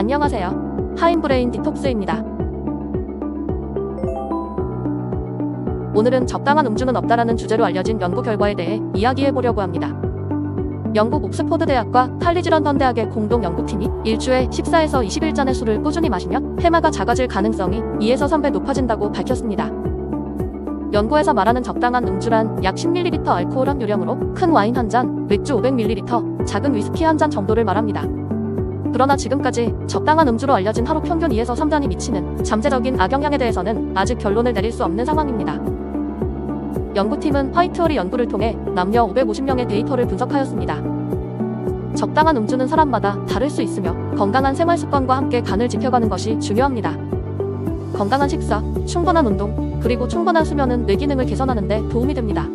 안녕하세요. 하인브레인 디톡스입니다. 오늘은 적당한 음주는 없다라는 주제로 알려진 연구 결과에 대해 이야기해 보려고 합니다. 영국 옥스포드 대학과 칼리지 런던 대학의 공동 연구팀이 일주에 14에서 21잔의 술을 꾸준히 마시면 해마가 작아질 가능성이 2에서 3배 높아진다고 밝혔습니다. 연구에서 말하는 적당한 음주란 약 10ml 알코올 함 유량으로 큰 와인 한 잔, 맥주 500ml, 작은 위스키 한 잔 정도를 말합니다. 그러나 지금까지 적당한 음주로 알려진 하루 평균 2에서 3잔이 미치는 잠재적인 악영향에 대해서는 아직 결론을 내릴 수 없는 상황입니다. 연구팀은 화이트홀이 연구를 통해 남녀 550명의 데이터를 분석하였습니다. 적당한 음주는 사람마다 다를 수 있으며 건강한 생활 습관과 함께 간을 지켜가는 것이 중요합니다. 건강한 식사, 충분한 운동, 그리고 충분한 수면은 뇌 기능을 개선하는 데 도움이 됩니다.